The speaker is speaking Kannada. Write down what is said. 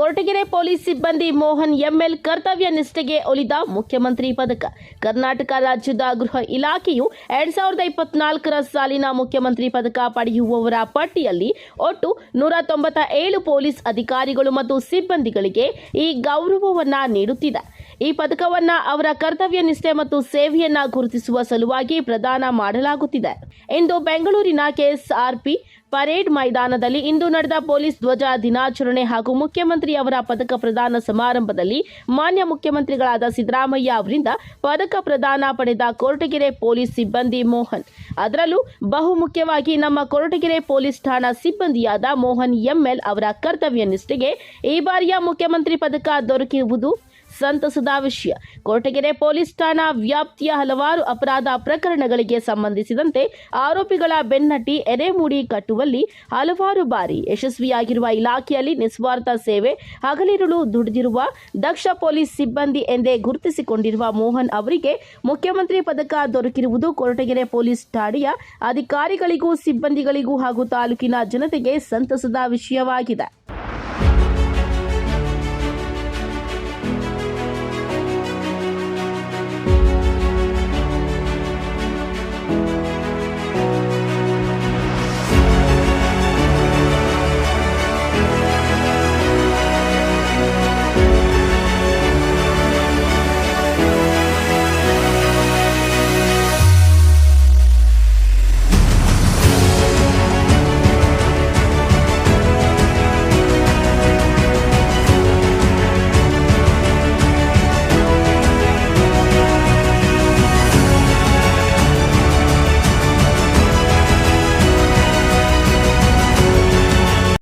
ಕೊರಟಗೆರೆ ಪೊಲೀಸ್ ಸಿಬ್ಬಂದಿ ಮೋಹನ್ ಎಂಎಲ್ ಕರ್ತವ್ಯ ನಿಷ್ಠೆಗೆ ಒಲಿದ ಮುಖ್ಯಮಂತ್ರಿ ಪದಕ. ಕರ್ನಾಟಕ ರಾಜ್ಯದ ಗೃಹ ಇಲಾಖೆಯು ಎರಡ್ ಸಾವಿರದ ಇಪ್ಪತ್ನಾಲ್ಕರ ಸಾಲಿನ ಮುಖ್ಯಮಂತ್ರಿ ಪದಕ ಪಡೆಯುವವರ ಪಟ್ಟಿಯಲ್ಲಿ ಒಟ್ಟು ನೂರ ತೊಂಬತ್ತ ಏಳು ಪೊಲೀಸ್ ಅಧಿಕಾರಿಗಳು ಮತ್ತು ಸಿಬ್ಬಂದಿಗಳಿಗೆ ಈ ಗೌರವವನ್ನು ನೀಡುತ್ತಿದೆ. ಈ ಪದಕವನ್ನ ಅವರ ಕರ್ತವ್ಯ ನಿಷ್ಠೆ ಮತ್ತು ಸೇವೆಯನ್ನ ಗುರುತಿಸುವ ಸಲುವಾಗಿ ಪ್ರದಾನ ಮಾಡಲಾಗುತ್ತಿದೆ. ಇಂದು ಬೆಂಗಳೂರಿನ ಕೆಎಸ್ಆರ್ಪಿ ಪರೇಡ್ ಮೈದಾನದಲ್ಲಿ ಇಂದು ನಡೆದ ಪೊಲೀಸ್ ಧ್ವಜ ದಿನಾಚರಣೆ ಹಾಗೂ ಮುಖ್ಯಮಂತ್ರಿ ಅವರ ಪದಕ ಪ್ರದಾನ ಸಮಾರಂಭದಲ್ಲಿ ಮಾನ್ಯ ಮುಖ್ಯಮಂತ್ರಿಗಳಾದ ಸಿದ್ದರಾಮಯ್ಯ ಅವರಿಂದ ಪದಕ ಪ್ರದಾನ ಪಡೆದ ಕೊರಟಗೆರೆ ಪೊಲೀಸ್ ಸಿಬ್ಬಂದಿ ಮೋಹನ್. ಅದರಲ್ಲೂ ಬಹುಮುಖ್ಯವಾಗಿ ನಮ್ಮ ಕೊರಟಗೆರೆ ಪೊಲೀಸ್ ಠಾಣಾ ಸಿಬ್ಬಂದಿಯಾದ ಮೋಹನ್ ಎಂಎಲ್ ಅವರ ಕರ್ತವ್ಯ ನಿಷ್ಠೆಗೆ ಈ ಬಾರಿಯ ಮುಖ್ಯಮಂತ್ರಿ ಪದಕ ದೊರಕಿರುವುದು ಸಂತಸದ ವಿಷಯ ಕೋಟಗೆರೆ ಪೊಲೀಸ್ ಠಾಣಾ ವ್ಯಾಪ್ತಿಯ ಹಲವಾರು ಅಪರಾಧ ಪ್ರಕರಣಗಳಿಗೆ ಸಂಬಂಧಿಸಿದಂತೆ ಆರೋಪಿಗಳ ಬೆನ್ನಟ್ಟಿ ಎರೆಮೂಡಿ ಕಟ್ಟುವಲ್ಲಿ ಹಲವಾರು ಬಾರಿ ಯಶಸ್ವಿಯಾಗಿರುವ ಇಲಾಖೆಯಲ್ಲಿ ನಿಸ್ವಾರ್ಥ ಸೇವೆ, ಹಗಲಿರುಳು ದುಡಿದಿರುವ ದಕ್ಷ ಪೊಲೀಸ್ ಸಿಬ್ಬಂದಿ ಎಂದೇ ಗುರುತಿಸಿಕೊಂಡಿರುವ ಮೋಹನ್ ಅವರಿಗೆ ಮುಖ್ಯಮಂತ್ರಿ ಪದಕ ದೊರಕಿರುವುದು ಕೊರಟಗೆರೆ ಪೊಲೀಸ್ ಠಾಣೆಯ ಅಧಿಕಾರಿಗಳಿಗೂ ಸಿಬ್ಬಂದಿಗಳಿಗೂ ಹಾಗೂ ತಾಲೂಕಿನ ಜನತೆಗೆ ಸಂತಸದ ವಿಷಯವಾಗಿದೆ.